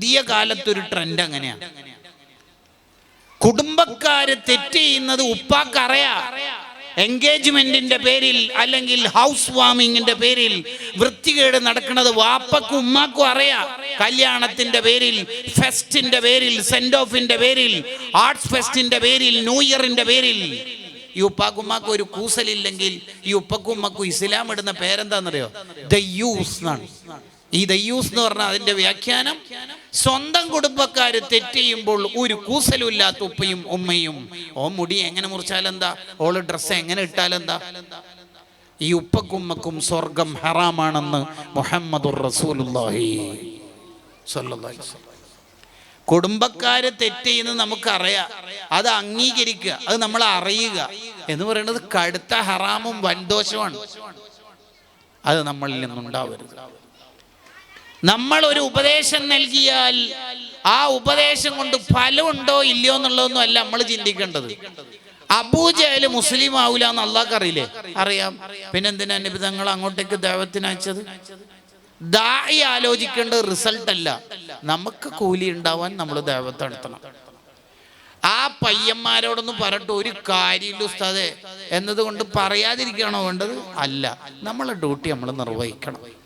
പുതിയ കാലത്തൊരു ട്രെൻഡ് അങ്ങനെയാണ് കുടുംബക്കാര് തെറ്റ് ചെയ്യുന്നത് ഉപ്പാക്കറിയാ. എൻഗേജ്മെന്റിന്റെ പേരിൽ അല്ലെങ്കിൽ ഹൗസ് വാമിങ്ങിന്റെ പേരിൽ വൃത്തികേട് നടക്കുന്നത് വാപ്പക്കും ഉമ്മാക്കും അറിയാം. കല്യാണത്തിന്റെ പേരിൽ ഫെസ്റ്റിന്റെ പേരിൽ സെന്റ് ഓഫിന്റെ പേരിൽ ആർട്സ് ഫെസ്റ്റിന്റെ പേരിൽ ന്യൂ ഇയറിന്റെ പേരിൽ. ഈ ഉപ്പാക്കും ഉമ്മാക്കും ഒരു കൂസലില്ലെങ്കിൽ ഈ ഉപ്പക്കും ഉമ്മക്കും ഇസ്ലാം ഇടുന്ന പേരെന്താണെന്നറിയോ ദയ്യൂസ് എന്നാണ്. ഈ ദയ്യൂസ് എന്ന് പറഞ്ഞാൽ അതിന്റെ വ്യാഖ്യാനം സ്വന്തം കുടുംബക്കാർ തെറ്റെയ്യുമ്പോൾ ഒരു കൂസലുമില്ലാത്ത ഉപ്പയും ഉമ്മയും. ഓ മുടി എങ്ങനെ മുറിച്ചാലെന്താ? ഓൾ ഡ്രസ്സ് എങ്ങനെ ഇട്ടാലെന്താ? ഈ ഉപ്പക്കുമ്മക്കും സ്വർഗം ഹറാമാണെന്ന് മുഹമ്മദുർ റസൂലുള്ളാഹി. കുടുംബക്കാര് തെറ്റെയ്യുന്നത് നമുക്കറിയാം. അത് അംഗീകരിക്കുക. അത് നമ്മൾ അറിയുക. എന്ന് പറയുന്നത് കടുത്ത ഹറാമും വൻദോഷമാണ് അത് നമ്മളിൽ നിന്നുണ്ടാവരുത്. നമ്മൾ ഒരു ഉപദേശം നൽകിയാൽ ആ ഉപദേശം കൊണ്ട് ഫലമുണ്ടോ ഇല്ലയോ എന്നുള്ളതൊന്നും അല്ല നമ്മൾ ചിന്തിക്കേണ്ടത്. അബൂജഹൽ മുസ്ലിം ആവൂല എന്ന് അള്ളാഹ് അറിയില്ലേ? അറിയാം. പിന്നെന്തിനാ നബി തങ്ങൾ അങ്ങോട്ടേക്ക് ദൈവത്തിന് അയച്ചത്? ദായി ആലോചിക്കേണ്ട റിസൾട്ട് അല്ല. നമുക്ക് കൂലി ഉണ്ടാവാൻ നമ്മൾ ദൈവത്തെ നടത്തണം. ആ പയ്യന്മാരോടൊന്നും പറഞ്ഞിട്ട് ഒരു കാര്യമില്ല ഉസ്താദെ. എന്നതുകൊണ്ട് പറയാതിരിക്കണോ വേണ്ടത്? അല്ല. നമ്മളെ ഡ്യൂട്ടി നമ്മൾ നിർവഹിക്കണം.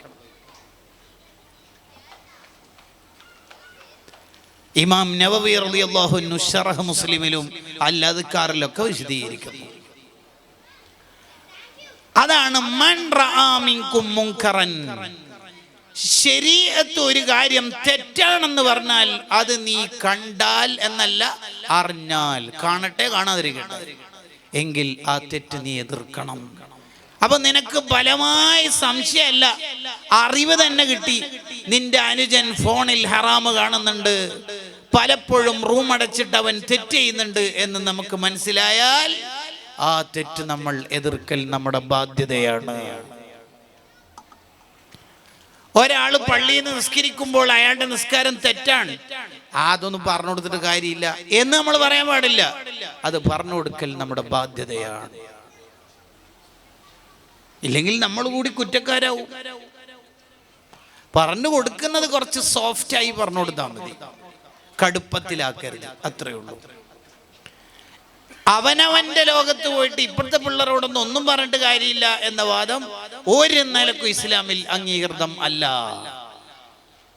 ഇമാം നവവി റളിയല്ലാഹു അള്ളാഹു ശറഹ് മുസ്ലിമിലും അല്ലാതുക്കാറിലൊക്കെ വിശദീകരിക്കുന്നു. അതാണ് ശരീരത്ത് ഒരു കാര്യം തെറ്റാണെന്ന് പറഞ്ഞാൽ അത് നീ കണ്ടാൽ എന്നല്ല അറിഞ്ഞാൽ. കാണട്ടെ കാണാതിരിക്കട്ടെ. എങ്കിൽ ആ തെറ്റ് നീ എതിർക്കണം. അപ്പൊ നിനക്ക് ബലമായ സംശയമല്ല. അറിവ് തന്നെ കിട്ടി. നിന്റെ അനുജൻ ഫോണിൽ ഹറാമ് കാണുന്നുണ്ട്. പലപ്പോഴും റൂം അടച്ചിട്ട് അവൻ തെറ്റ് ചെയ്യുന്നുണ്ട് എന്ന് നമുക്ക് മനസ്സിലായാൽ ആ തെറ്റ് നമ്മൾ എതിർക്കൽ നമ്മുടെ ബാധ്യതയാണ്. ഒരാൾ പള്ളിയിൽ നിന്ന് നിസ്കരിക്കുമ്പോൾ അയാളുടെ നിസ്കാരം തെറ്റാണ്. അതൊന്നും പറഞ്ഞു കൊടുത്തിട്ട് കാര്യമില്ല എന്ന് നമ്മൾ പറയാൻ പാടില്ല. അത് പറഞ്ഞു കൊടുക്കൽ നമ്മുടെ ബാധ്യതയാണ്. ഇല്ലെങ്കിൽ നമ്മൾ കൂടി കുറ്റക്കാരാവും. പറഞ്ഞു കൊടുക്കുന്നത് കുറച്ച് സോഫ്റ്റായി പറഞ്ഞു കൊടുത്താൽ മതി. കടുപ്പത്തിലാക്കരുത്. അത്രയേ ഉള്ളൂ. അവനവന്റെ ലോകത്ത് പോയിട്ട് ഇപ്പോഴത്തെ പിള്ളേരോടൊന്നും ഒന്നും പറഞ്ഞിട്ട് കാര്യമില്ല എന്ന വാദം ഒരു നിലക്കും ഇസ്ലാമിൽ അംഗീകൃതം അല്ല.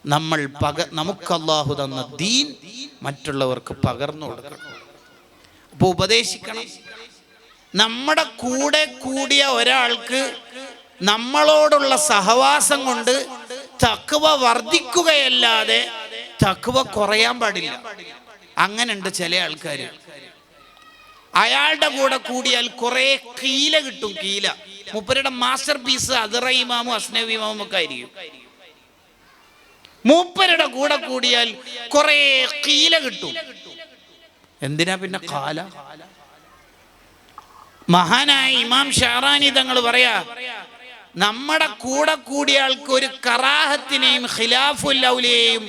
നമ്മൾ പക നമുക്ക് അള്ളാഹു തന്ന ദീൻ മറ്റുള്ളവർക്ക് പകർന്നു കൊടുക്കണം. അപ്പൊ ഉപദേശിക്കണം. നമ്മുടെ കൂടെ കൂടിയ ഒരാൾക്ക് നമ്മളോടുള്ള സഹവാസം കൊണ്ട് തക്കുവ വർദ്ധിക്കുകയല്ലാതെ തക്കുവ കുറയാൻ പാടില്ല. അങ്ങനെയുണ്ട് ചില ആൾക്കാർ അയാളുടെ കൂടെ കൂടിയാൽ കുറെ കീല കിട്ടും കീല. മൂപ്പരുടെ മാസ്റ്റർ പീസ് അതിറ ഇമാമും ഒക്കെ ആയിരിക്കും. മൂപ്പരുടെ കൂടെ കൂടിയാൽ കുറെ കീല കിട്ടും. എന്തിനാ പിന്നെ കാല? മഹാനായ ഇമാം ഷാറാനി തങ്ങൾ പറയാ നമ്മുടെ കൂടെ കൂടിയ ആൾക്ക് ഒരു കറാഹത്തിനെയും ഖിലാഫുല്ലൗലിയെയും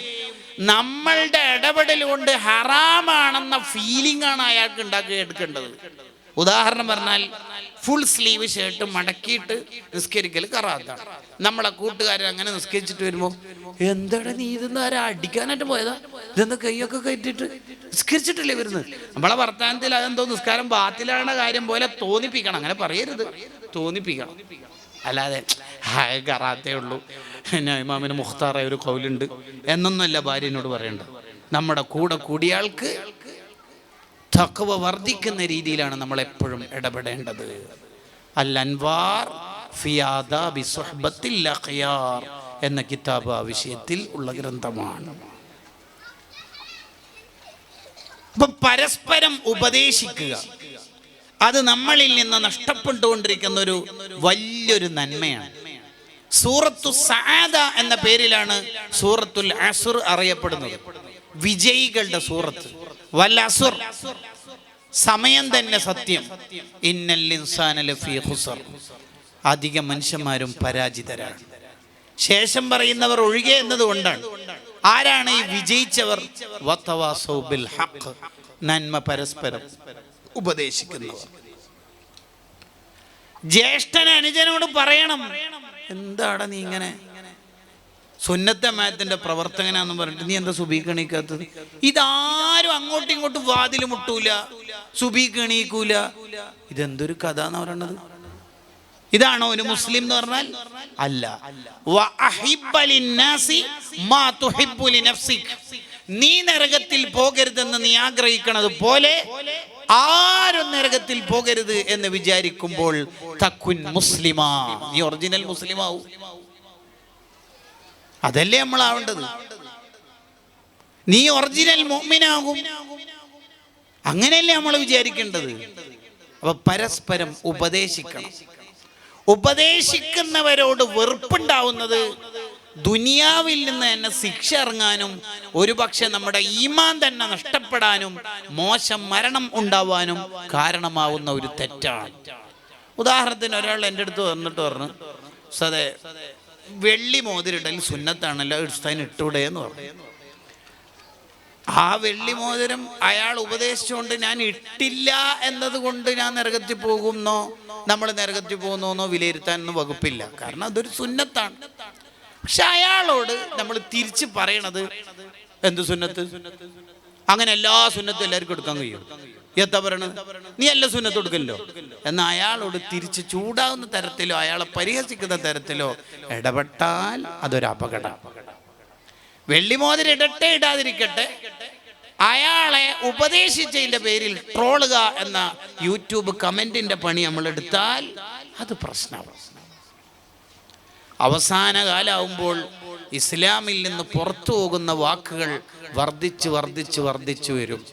നമ്മളുടെ ഇടപെടൽ കൊണ്ട് ഹറാമാണെന്ന ഫീലിംഗ് ആണ് അയാൾക്ക് ഉണ്ടാക്കി എടുക്കേണ്ടത്. ഉദാഹരണം പറഞ്ഞാൽ ഫുൾ സ്ലീവ് ഷർട്ട് മടക്കിയിട്ട് നിസ്കരിക്കൽ കറാത്താണ് നമ്മളെ കൂട്ടുകാരൻ അങ്ങനെ നിസ്കരിച്ചിട്ട് വരുമ്പോൾ എന്താണ് നീ ഇതെന്ന് ആരാ അടിക്കാനായിട്ട് പോയതാ? ഇതെന്താ കൈയൊക്കെ കയറ്റിട്ട് നിസ്കരിച്ചിട്ടില്ലേ വരുന്നത്. നമ്മളെ വർത്തമാനത്തിൽ അതെന്തോ നിസ്കാരം ബാത്തിലാണ് കാര്യം പോലെ തോന്നിപ്പിക്കണം. അങ്ങനെ പറയരുത്. തോന്നിപ്പിക്കണം. അല്ലാതെ ഹായ കറാത്തേ ഉള്ളൂ. പിന്നെ ഇമാമിന് മുഖ്താറായ ഒരു കൗലുണ്ട്. എന്നൊന്നുമല്ല ഭാര്യനോട് പറയേണ്ടത് നമ്മുടെ കൂടെ കൂടിയാൾക്ക് തക്കവ വർദ്ധിക്കുന്ന രീതിയിലാണ് നമ്മൾ എപ്പോഴും ഇടപെടേണ്ടത്. അൽ അൻവാർ സുഹ്ബത്തിൽ അഖിയാർ എന്ന കിതാബ് ആ വിഷയത്തിൽ ഉള്ള ഗ്രന്ഥമാണ്. പരസ്പരം ഉപദേശിക്കുക. അത് നമ്മളിൽ നിന്ന് നഷ്ടപ്പെട്ടുകൊണ്ടിരിക്കുന്ന ഒരു വലിയൊരു നന്മയാണ്. സൂറത്തു സാദ എന്ന പേരിലാണ് സൂറത്തുൽ അസുർ അറിയപ്പെടുന്നത്. വിജയികളുടെ സൂറത്ത്. വൽ അസുർ. സമയം തന്നെ സത്യം. ഇന്നൽ ഇൻസാന അധിക മനുഷ്യന്മാരും പരാജിതരാണ്. ശേഷം പറയുന്നവർ ഒഴികെ എന്നതുകൊണ്ടാണ്. ആരാണ് ഈ വിജയിച്ചവർ? നന്മ പരസ്പരം ഉപദേശിക്കുന്നവർ. ജ്യേഷ്ഠൻ അനുജനോട് പറയണം. എന്താണ് നീ ഇങ്ങനെ? സുന്നത്തമായത്തിന്റെ പ്രവർത്തകനാന്ന് പറഞ്ഞിട്ട് നീ എന്താ സുബീക്ക് എണീക്കാത്തത് ഇതാരും അങ്ങോട്ടും ഇങ്ങോട്ടും വാതിൽ മുട്ടൂല സുബീക്കണീക്കൂല ഇതെന്തൊരു കഥ എന്ന് പറയണത്? ഇതാണോ ഒരു മുസ്ലിം എന്ന് പറഞ്ഞാൽ? അല്ല. നീ നരകത്തിൽ പോകരുതെന്ന് നീ ആഗ്രഹിക്കണത് പോലെ ആരും നരകത്തിൽ പോകരുത് എന്ന് വിചാരിക്കുമ്പോൾ തക്കുൻ മുസ്ലിമാ. നീ ഒറിജിനൽ മുസ്ലിമാവും. അതല്ലേ നമ്മളാവേണ്ടത്? നീ ഒറിജിനൽ മോമിനാകും. അങ്ങനെയല്ലേ നമ്മൾ വിചാരിക്കേണ്ടത്? അപ്പൊ പരസ്പരം ഉപദേശിക്കണം. ഉപദേശിക്കുന്നവരോട് വെറുപ്പുണ്ടാവുന്നത് ദുനിയാവിൽ നിന്ന് തന്നെ ശിക്ഷ ഇറങ്ങാനും ഒരുപക്ഷെ നമ്മുടെ ഈമാൻ തന്നെ നഷ്ടപ്പെടാനും മോശം മരണം ഉണ്ടാവാനും കാരണമാവുന്ന ഒരു തെറ്റാണ്. ഉദാഹരണത്തിന് ഒരാൾ എന്റെ അടുത്ത് വന്നിട്ട് പറഞ്ഞു സതെ വെള്ളി മോതിരിടൽ സുന്നത്താണല്ലോ ഇടുസ്ഥാൻ ഇട്ടൂടെ എന്ന് പറഞ്ഞു. ആ വെള്ളി മോതിരം അയാൾ ഉപദേശിച്ചുകൊണ്ട് ഞാൻ ഇട്ടില്ല എന്നതുകൊണ്ട് ഞാൻ നരകത്തിൽ പോകുന്നോ നമ്മൾ നരകത്തിൽ പോകുന്നോന്നോ വിലയിരുത്താനൊന്നും വകുപ്പില്ല. കാരണം അതൊരു സുന്നത്താണ്. പക്ഷെ അയാളോട് നമ്മൾ തിരിച്ച് പറയണത് എന്ത് സുന്നത്ത്? അങ്ങനെ എല്ലാ സുന്നത്തും എല്ലാവർക്കും എടുക്കാൻ കഴിയും. എത്താ പറയണത്? നീ എല്ലാ സുന്നത്ത് കൊടുക്കല്ലോ എന്നാൽ അയാളോട് തിരിച്ച് ചൂടാവുന്ന തരത്തിലോ അയാളെ പരിഹസിക്കുന്ന തരത്തിലോ ഇടപെട്ടാൽ അതൊരു അപകടം. വെള്ളിമോതിരം ഇടട്ടെ ഇടാതിരിക്കട്ടെ അയാളെ ഉപദേശിച്ചതിന്റെ പേരിൽ ട്രോളുക എന്ന യൂട്യൂബ് കമന്റിന്റെ പണി നമ്മൾ എടുത്താൽ അത് പ്രശ്നമാണ്. അവസാന കാലാവുമ്പോൾ ഇസ്ലാമിൽ നിന്ന് പുറത്തു പോകുന്ന വാക്കുകൾ വർദ്ധിച്ച് വർദ്ധിച്ച് വർദ്ധിച്ചു വരും.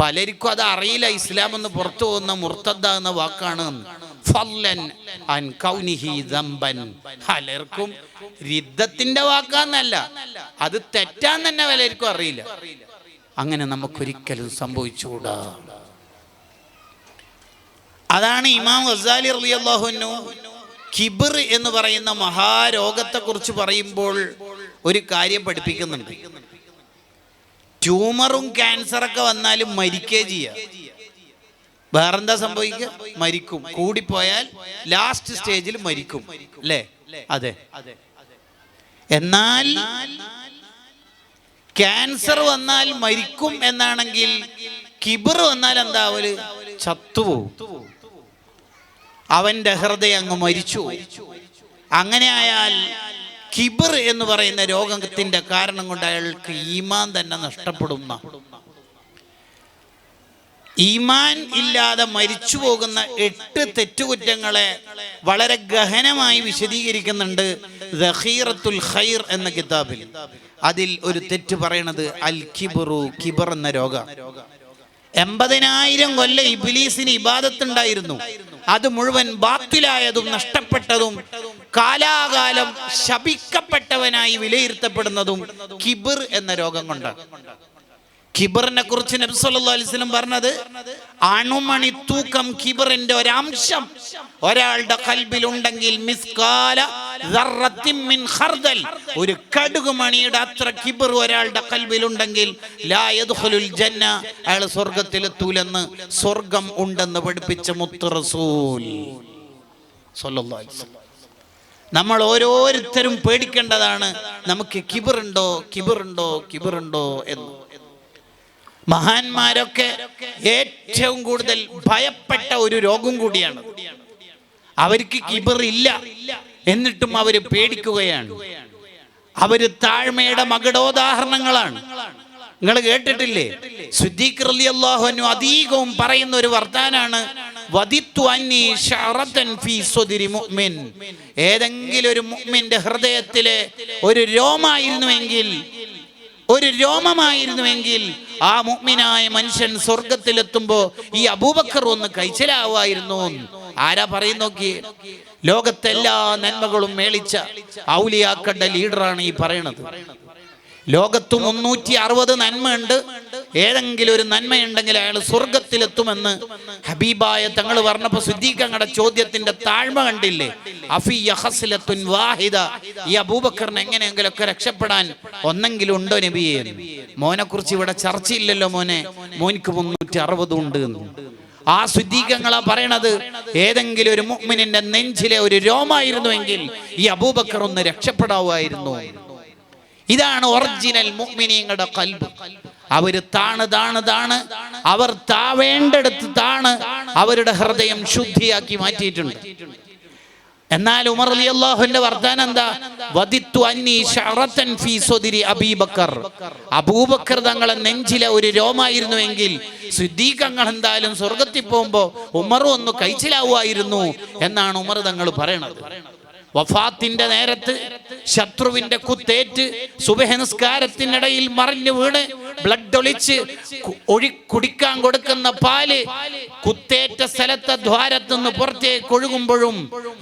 പലർക്കും അത് അറിയില്ല ഇസ്ലാം എന്ന് പുറത്തു പോകുന്ന മുർത്തദ്ദ എന്ന വാക്കാണ്. പലർക്കും രിദ്ധത്തിന്റെ വാക്കാന്നല്ല അത് തെറ്റാന്ന് തന്നെ പലർക്കും അറിയില്ല. അങ്ങനെ നമുക്കൊരിക്കലും സംഭവിച്ചുകൂടാ. അതാണ് ഇമാം ഗസാലി റളിയല്ലാഹുവിനു കിബിർ എന്ന് പറയുന്ന മഹാരോഗത്തെ കുറിച്ച് പറയുമ്പോൾ ഒരു കാര്യം പഠിപ്പിക്കുന്നുണ്ട്. ട്യൂമറും ക്യാൻസറൊക്കെ വന്നാലും മരിക്കേ ചെയ്യാം. വേറെന്താ സംഭവിക്കുക? മരിക്കും. കൂടിപ്പോയാൽ ലാസ്റ്റ് സ്റ്റേജിൽ മരിക്കും. അല്ലേ? അതെ. എന്നാൽ ക്യാൻസർ വന്നാൽ മരിക്കും എന്നാണെങ്കിൽ കിബിർ വന്നാൽ എന്താവൽ? ചത്തുപോകും അവന്റെ ഹൃദയം അങ്ങ് മരിച്ചു. അങ്ങനെ ആയാൽ കിബിർ എന്ന് പറയുന്ന രോഗത്തിന്റെ കാരണം കൊണ്ട് അയാൾക്ക് ഈമാൻ തന്നെ നഷ്ടപ്പെടുന്ന. ഈമാൻ ഇല്ലാതെ മരിച്ചു പോകുന്ന എട്ട് തെറ്റുകുറ്റങ്ങളെ വളരെ ഗഹനമായി വിശദീകരിക്കുന്നുണ്ട് ദഹീറത്തുൽ ഖൈർ എന്ന കിതാബിൽ. അതിൽ ഒരു തെറ്റ് പറയണത് അൽ കിബറു കിബർ എന്ന രോഗം. എൺപതിനായിരം കൊല്ലം ഇബിലീസിന് ഇബാദത്തുണ്ടായിരുന്നു. അത് മുഴുവൻ ബാത്തിലായതും നഷ്ടപ്പെട്ടതും കാലാകാലം ശപിക്കപ്പെട്ടവനായി വിലയിരുത്തപ്പെടുന്നതും കിബിർ എന്ന രോഗം കൊണ്ടാണ്. കിബറിനെ കുറിച്ച് നബി സല്ലല്ലാഹു അലൈഹി വസല്ലം പറഞ്ഞത് അണുമണി തൂക്കം കിബറിന്റെ ഒരംശം ഒരാളുടെ കൽബിൽ ഉണ്ടെങ്കിൽ മിസ്കാല ഒരു കടുക് മണിയുടെ അത്ര കിബർ ഒരാളുടെ യദ്ഖുലുൽ ജന്ന. അയാൾ സ്വർഗത്തിലെത്തൂലെന്ന് സ്വർഗം ഉണ്ടെന്ന് പഠിപ്പിച്ച മുത്ത് റസൂൽ നമ്മൾ ഓരോരുത്തരും പേടിക്കേണ്ടതാണ് നമുക്ക് കിബറുണ്ടോ? കിബറുണ്ടോ? കിബറുണ്ടോ? എന്ന്. മഹാന്മാരൊക്കെ ഏറ്റവും കൂടുതൽ ഭയപ്പെട്ട ഒരു രോഗം കൂടിയാണ്. അവർക്ക് കിബർ ഇല്ല എന്നിട്ടും അവർ പേടിക്കുകയാണ്. അവർ താഴ്മയുടെ മകടോദാഹരണങ്ങളാണ്. നിങ്ങൾ കേട്ടിട്ടില്ലേ? സുദ്ദീഖ് അധികവും പറയുന്ന ഒരു വർത്താനാണ്. ഏതെങ്കിലും ഒരു മുഅ്മിന്റെ ഹൃദയത്തിലെ ഒരു രോമായിരുന്നുവെങ്കിൽ ഒരു രോമമായിരുന്നുവെങ്കിൽ ആ മുഗ്മിനായ മനുഷ്യൻ സ്വർഗത്തിലെത്തുമ്പോ ഈ അബൂബക്കർ ഒന്ന് കൈച്ചലാവുമായിരുന്നു ആരാ പറയും നോക്കി? ലോകത്തെല്ലാ നന്മകളും മേളിച്ച ഔലിയാക്കണ്ട ലീഡറാണ് ഈ പറയണത്. ലോകത്ത് മുന്നൂറ്റി അറുപത് നന്മയുണ്ട്. ഏതെങ്കിലും ഒരു നന്മയുണ്ടെങ്കിൽ അയാൾ സ്വർഗത്തിലെത്തുമെന്ന് ഹബീബായ തങ്ങൾ പറഞ്ഞപ്പോ സിദ്ദീഖങ്ങളുടെ ചോദ്യത്തിന്റെ താഴ്മ കണ്ടില്ലേ? അഫി വാഹിദ. ഈ അബൂബക്കറിന് എങ്ങനെയെങ്കിലൊക്കെ രക്ഷപ്പെടാൻ ഒന്നെങ്കിലും ഉണ്ടോ നബിയെ മോനെ കുറിച്ച് ഇവിടെ ചർച്ചയില്ലല്ലോ മോനെ. മോനിക്ക് മുന്നൂറ്റി അറുപത് ഉണ്ട് എന്ന്. ആ ശുദ്ധീകങ്ങളാ പറയണത് ഏതെങ്കിലും ഒരു മുഅ്മിനിന്റെ നെഞ്ചിലെ ഒരു രോമായിരുന്നുവെങ്കിൽ ഈ അബൂബക്കർ ഒന്ന് രക്ഷപ്പെടാവുമായിരുന്നു. ഇതാണ് ഒറിജിനൽ മുഅ്മിനീങ്ങളുടെ കൽബ്. അവർ താണ് താണ് താണ്. അവർ താവേണ്ടടുത്ത് താണ്. അവരുടെ ഹൃദയം ശുദ്ധിയാക്കി മാറ്റിയിട്ടുണ്ട്. എന്നാൽ ഉമർ അലി അള്ളാഹുവിന്റെ വർത്താനം എന്താ? വദിത്തു അന്നി ശഅറത്തൻ ഫീ സ്വദിരി അബീബക്കർ. അബൂബക്കർ തങ്ങളെ നെഞ്ചിലെ ഒരു രോമായിരുന്നുവെങ്കിൽ സിദ്ദീഖങ്ങൾ എന്തായാലും സ്വർഗത്തിൽ പോകുമ്പോ ഉമറും ഒന്ന് കഴിച്ചിലാവുമായിരുന്നു എന്നാണ് ഉമർ തങ്ങൾ പറയണത്. വഫാത്തിന്റെ നേരത്ത് ശത്രുവിന്റെ കുത്തേറ്റ് സുബഹ നിസ്കാരത്തിനിടയിൽ മറിഞ്ഞു വീണ് ബ്ലഡ് ഒളിച്ച് ഒഴി കുടിക്കാൻ കൊടുക്കുന്ന പാൽ കുത്തേറ്റ സ്ഥലത്തെ ദ്വാരത്തുനിന്ന് പുറത്തേക്ക് ഒഴുകുമ്പോഴും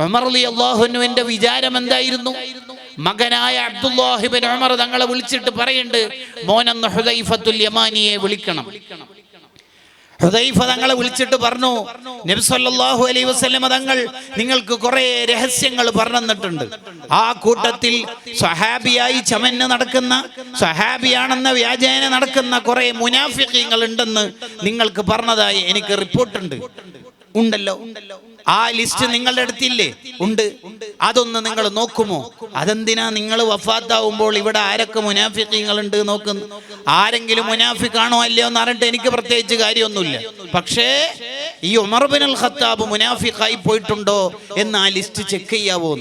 ഉമർ അലി അള്ളാഹുനുവിന്റെ വിചാരം എന്തായിരുന്നു? മകനായ അബ്ദുല്ലാഹിബിൻ ഉമർ തങ്ങളെ വിളിച്ചിട്ട് പറയുന്നുണ്ട് മോനെന്ന് ഹുദൈഫത്തുൽ യമാനിയെ വിളിക്കണം. ഹുദൈഫ തങ്ങളെ വിളിച്ചിട്ട് പറഞ്ഞു നബ്സല്ലാഹു അലൈ വസ്ലം തങ്ങൾ നിങ്ങൾക്ക് കുറെ രഹസ്യങ്ങൾ പറഞ്ഞിട്ടുണ്ട്. ആ കൂട്ടത്തിൽ സ്വഹാബിയായി ചമന്ന് നടക്കുന്ന സ്വഹാബിയാണെന്ന വ്യാജേന നടക്കുന്ന കുറെ മുനാഫിക്കങ്ങൾ ഉണ്ടെന്ന് നിങ്ങൾക്ക് പറഞ്ഞതായി എനിക്ക് റിപ്പോർട്ടുണ്ട്. ഉണ്ടല്ലോ ഉണ്ടല്ലോ? ആ ലിസ്റ്റ് നിങ്ങളുടെ അടുത്തില്ലേ? ഉണ്ട്. അതൊന്ന് നിങ്ങൾ നോക്കുമോ? അതെന്തിനാ നിങ്ങൾ വഫാത്താവുമ്പോൾ ഇവിടെ ആരൊക്കെ മുനാഫിക്കുണ്ട് നോക്കുന്നു? ആരെങ്കിലും മുനാഫിക്കാണോ അല്ലയോ എന്ന് അറിഞ്ഞിട്ട് എനിക്ക് പ്രത്യേകിച്ച് കാര്യമൊന്നുമില്ല. പക്ഷേ ഈ ഉമർ ബിൻ അൽ ഖത്താബ് മുനാഫിക്കായി പോയിട്ടുണ്ടോ എന്ന് ആ ലിസ്റ്റ് ചെക്ക് ചെയ്യാവോ.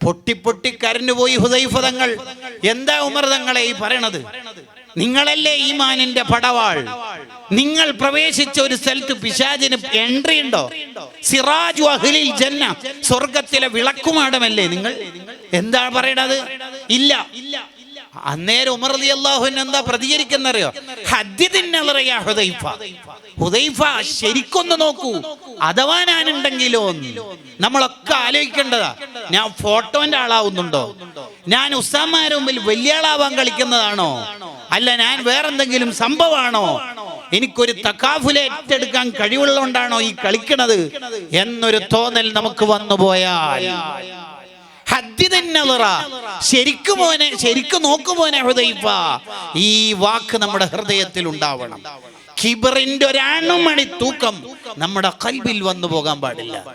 പൊട്ടി പൊട്ടി കരഞ്ഞുപോയി ഹുദൈഫതങ്ങൾ എന്താ ഉമർ തങ്ങളെ ഈ പറയണത്? നിങ്ങളല്ലേ ഈമാനിന്റെ പടവാൾ? നിങ്ങൾ പ്രവേശിച്ച ഒരു സ്ഥലത്ത് പിശാചിന് എൻട്രി ഉണ്ടോ? സിറാജു അഹ്ലിൽ ജന്ന സ്വർഗത്തിലെ വിളക്കുമാടമല്ലേ നിങ്ങൾ? എന്താ പറയണത്? ഇല്ല. അന്നേരം ഉമർ അലി അള്ളാഹുവിന് എന്താ പ്രതികരിക്കുന്നറിയോ? ഹുദൈഫ. ശരിക്കൊന്ന് നോക്കൂ. അഥവാ ഞാനുണ്ടെങ്കിലോ നമ്മളൊക്കെ ആലോചിക്കേണ്ടതാ. ഞാൻ ഫോട്ടോന്റെ ആളാവുന്നുണ്ടോ? ഞാൻ ഉസ്താമാരുടെ മുമ്പിൽ വലിയ ആളാവാൻ കളിക്കുന്നതാണോ? അല്ല ഞാൻ വേറെന്തെങ്കിലും സംഭവമാണോ? എനിക്കൊരു തക്കാഫുല ഏറ്റെടുക്കാൻ കഴിവുള്ളതുകൊണ്ടാണോ ഈ കളിക്കണത്? എന്നൊരു തോന്നൽ നമുക്ക് വന്നു പോയാൽ ഹദ്ദിദന്നളറ. ശരിക്കും മോനെ ശരിക്കും നോക്കുമോനെ ഹൃദയിപ്പ ഈ വാക്ക് നമ്മുടെ ഹൃദയത്തിൽ ഉണ്ടാവണം. കിബറിന്റെ ഒരണുമണി തൂക്കം നമ്മുടെ കൽബിൽ വന്നു പോകാൻ പാടില്ല.